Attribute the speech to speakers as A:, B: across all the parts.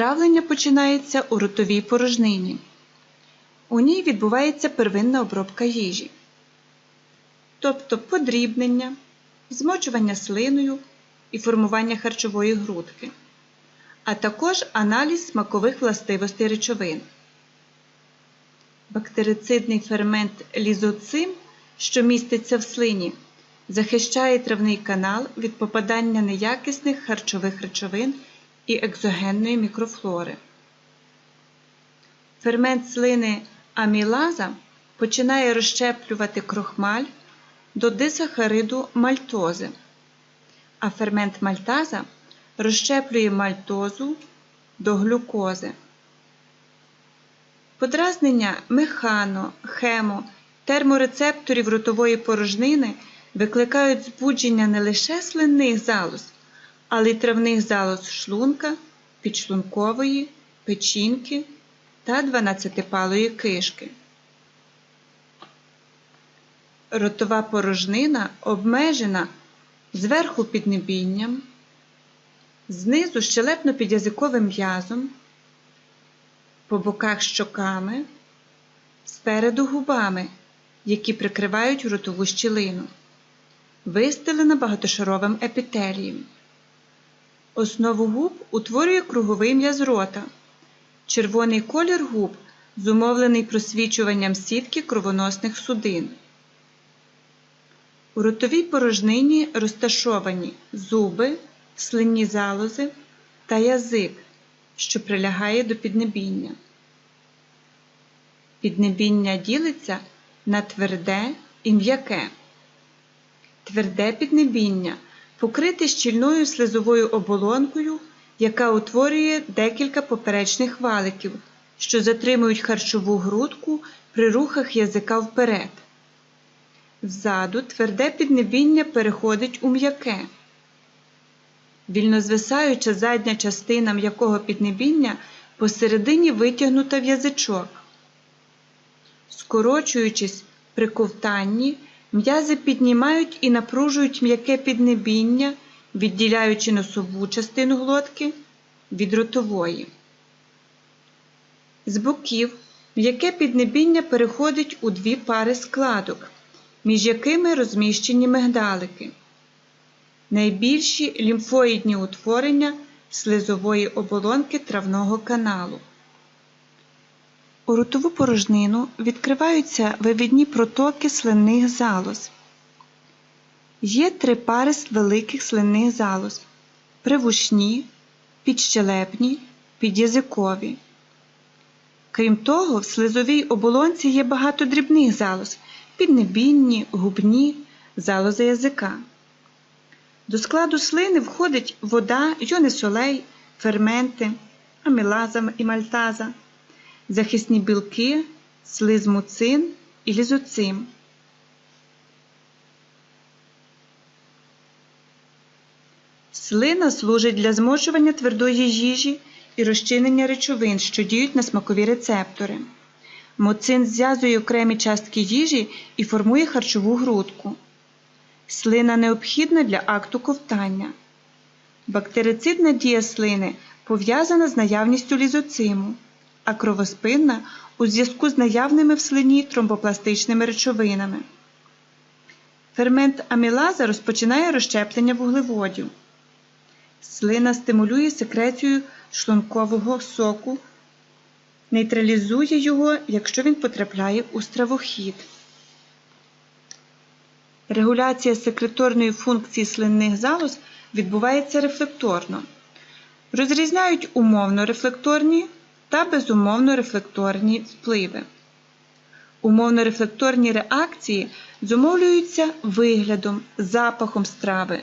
A: Травлення починається у ротовій порожнині. У ній відбувається первинна обробка їжі, тобто подрібнення, змочування слиною і формування харчової грудки, а також аналіз смакових властивостей речовин. Бактерицидний фермент лізоцим, що міститься в слині, захищає травний канал від попадання неякісних харчових речовин і екзогенної мікрофлори. Фермент слини амілаза починає розщеплювати крохмаль до дисахариду мальтози, а фермент мальтаза розщеплює мальтозу до глюкози. Подразнення механо, хемо, терморецепторів ротової порожнини викликають збудження не лише слинних залоз, але й травних залоз шлунка, підшлункової, печінки та дванадцятипалої кишки. Ротова порожнина обмежена зверху піднебінням, знизу щелепно-підязиковим м'язом, по боках щоками, спереду губами, які прикривають ротову щілину, вистелена багатошаровим епітелієм. Основу губ утворює круговий м'яз рота. Червоний колір губ зумовлений просвічуванням сітки кровоносних судин. У ротовій порожнині розташовані зуби, слинні залози та язик, що прилягає до піднебіння. Піднебіння ділиться на тверде і м'яке. Тверде піднебіння покрите щільною слизовою оболонкою, яка утворює декілька поперечних валиків, що затримують харчову грудку при рухах язика вперед. Ззаду тверде піднебіння переходить у м'яке. Вільно звисаюча задня частина м'якого піднебіння посередині витягнута в язичок. Скорочуючись при ковтанні, м'язи піднімають і напружують м'яке піднебіння, відділяючи носову частину глотки від ротової. З боків м'яке піднебіння переходить у дві пари складок, між якими розміщені мигдалики. Найбільші лімфоїдні утворення слизової оболонки травного каналу. У ротову порожнину відкриваються вивідні протоки слинних залоз. Є три пари великих слинних залоз привушні, підщелепні, підязикові. Крім того, в слизовій оболонці є багато дрібних залоз піднебінні, губні, залози язика. До складу слини входить вода, йони солей, ферменти, амілаза і мальтаза, захисні білки, слиз муцин і лізоцим. Слина служить для змочування твердої їжі і розчинення речовин, що діють на смакові рецептори. Муцин зв'язує окремі частки їжі і формує харчову грудку. Слина необхідна для акту ковтання. Бактерицидна дія слини пов'язана з наявністю лізоциму, а кровоспинна у зв'язку з наявними в слині тромбопластичними речовинами. Фермент амілаза розпочинає розщеплення вуглеводів. Слина стимулює секрецію шлункового соку, нейтралізує його, якщо він потрапляє у стравохід. Регуляція секреторної функції слинних залоз відбувається рефлекторно. Розрізняють умовно рефлекторні та безумовно рефлекторні впливи. Умовно рефлекторні реакції зумовлюються виглядом, запахом страви.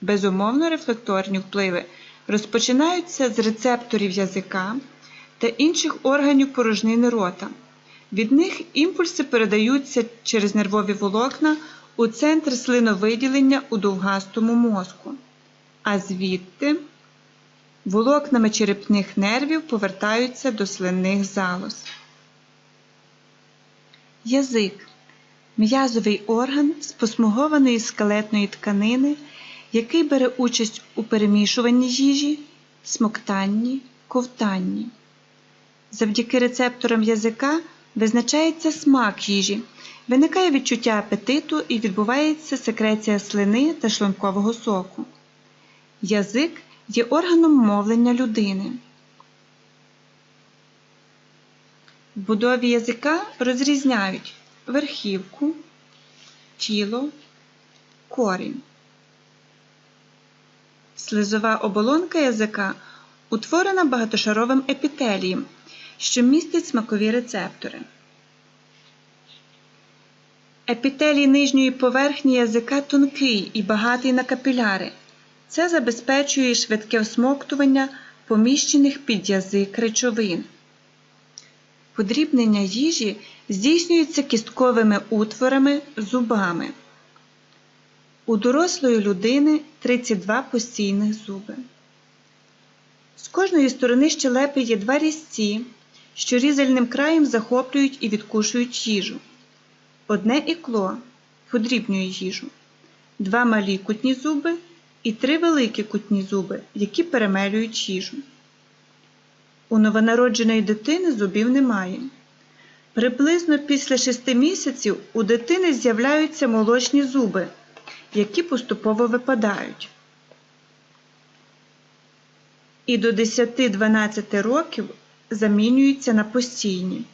A: Безумовно рефлекторні впливи розпочинаються з рецепторів язика та інших органів порожнини рота. Від них імпульси передаються через нервові волокна у центр слиновиділення у довгастому мозку, а звідти волокнами черепних нервів повертаються до слинних залоз. Язик м'язовий орган з скелетної тканини, який бере участь у перемішуванні їжі, смоктанні, ковтанні. Завдяки рецепторам язика визначається смак їжі, виникає відчуття апетиту і відбувається секреція слини та шлункового соку. Язик є органом мовлення людини. В будові язика розрізняють верхівку, тіло, корінь. Слизова оболонка язика утворена багатошаровим епітелієм, що містить смакові рецептори. Епітелій нижньої поверхні язика тонкий і багатий на капіляри. Це забезпечує швидке всмоктування поміщених під язик речовин. Подрібнення їжі здійснюється кістковими утворами зубами. У дорослої людини 32 постійних зуби. З кожної сторони щелепи є два різці, що різальним краєм захоплюють і відкушують їжу. Одне ікло подрібнює їжу, два малі кутні зуби і три великі кутні зуби, які перемелюють їжу. У новонародженої дитини зубів немає. Приблизно після 6 місяців у дитини з'являються молочні зуби, які поступово випадають. І до 10-12 років замінюються на постійні.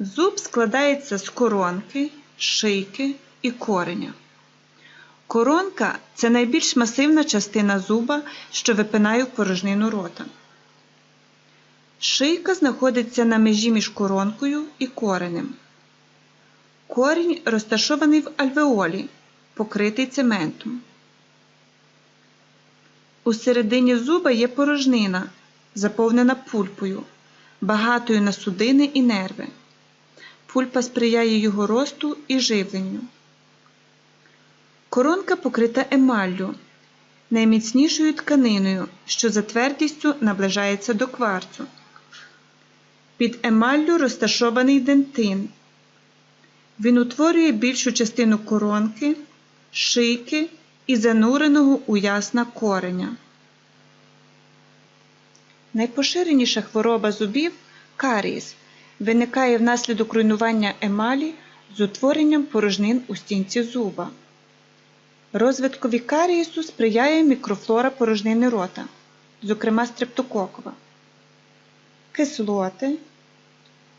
A: Зуб складається з коронки, шийки і кореня. Коронка це найбільш масивна частина зуба, що випинає в порожнину рота. Шийка знаходиться на межі між коронкою і коренем. Корінь розташований в альвеолі, покритий цементом. У середині зуба є порожнина, заповнена пульпою, багатою на судини і нерви. Пульпа сприяє його росту і живленню. Коронка покрита емаллю, найміцнішою тканиною, що за твердістю наближається до кварцу. Під емаллю розташований дентин. Він утворює більшу частину коронки, шийки і зануреного у ясна кореня. Найпоширеніша хвороба зубів карієс виникає внаслідок руйнування емалі з утворенням порожнин у стінці зуба. Розвиткові карієсу сприяє мікрофлора порожнини рота, зокрема стрептококова. Кислоти,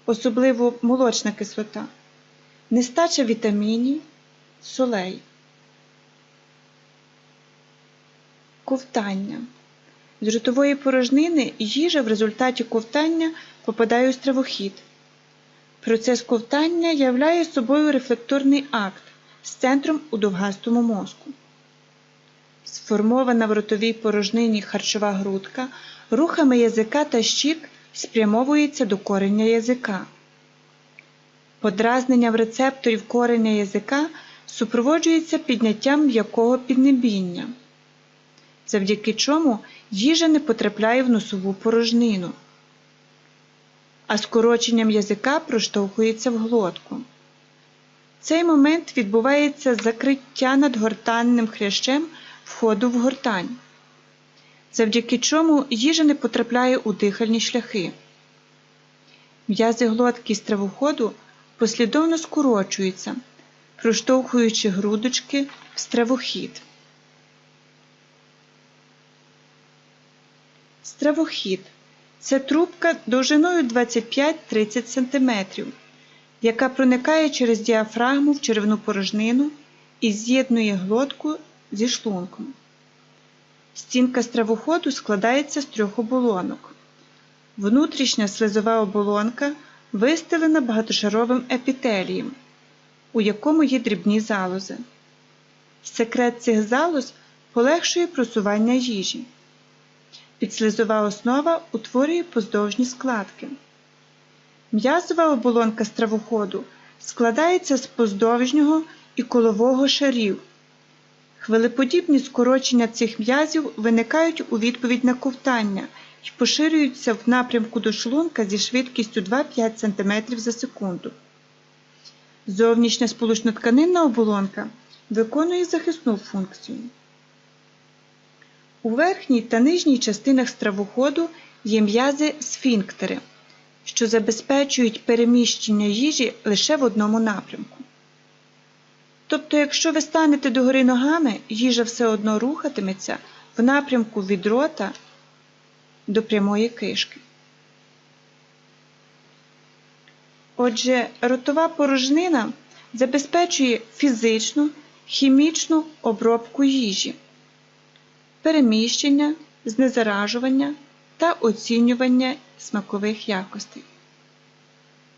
A: особливо молочна кислота, нестача вітамінів, солей. Ковтання. З ротової порожнини їжа в результаті ковтання попадає у стравохід. Процес ковтання являє собою рефлекторний акт з центром у довгастому мозку. Сформована в ротовій порожнині харчова грудка рухами язика та щік спрямовується до кореня язика. Подразнення в рецепторів кореня язика супроводжується підняттям м'якого піднебіння, завдяки чому їжа не потрапляє в носову порожнину, а скороченням язика проштовхується в глотку. Цей момент відбувається закриття надгортанним хрящем входу в гортань, завдяки чому їжа не потрапляє у дихальні шляхи. М'язи глотки стравоходу послідовно скорочуються, проштовхуючи грудочки в стравохід. Стравохід це трубка довжиною 25-30 см, яка проникає через діафрагму в черевну порожнину і з'єднує глотку зі шлунком. Стінка стравоходу складається з трьох оболонок. Внутрішня слизова оболонка вистелена багатошаровим епітелієм, у якому є дрібні залози. Секрет цих залоз полегшує просування їжі. Підслизова основа утворює поздовжні складки. М'язова оболонка стравоходу складається з поздовжнього і колового шарів. Хвилеподібні скорочення цих м'язів виникають у відповідь на ковтання і поширюються в напрямку до шлунка зі швидкістю 2-5 см за секунду. Зовнішня сполучнотканинна оболонка виконує захисну функцію. У верхній та нижній частинах стравоходу є м'язи сфінктери, що забезпечують переміщення їжі лише в одному напрямку. Тобто, якщо ви станете догори ногами, їжа все одно рухатиметься в напрямку від рота до прямої кишки. Отже, ротова порожнина забезпечує фізичну, хімічну обробку їжі, переміщення, знезаражування та оцінювання смакових якостей.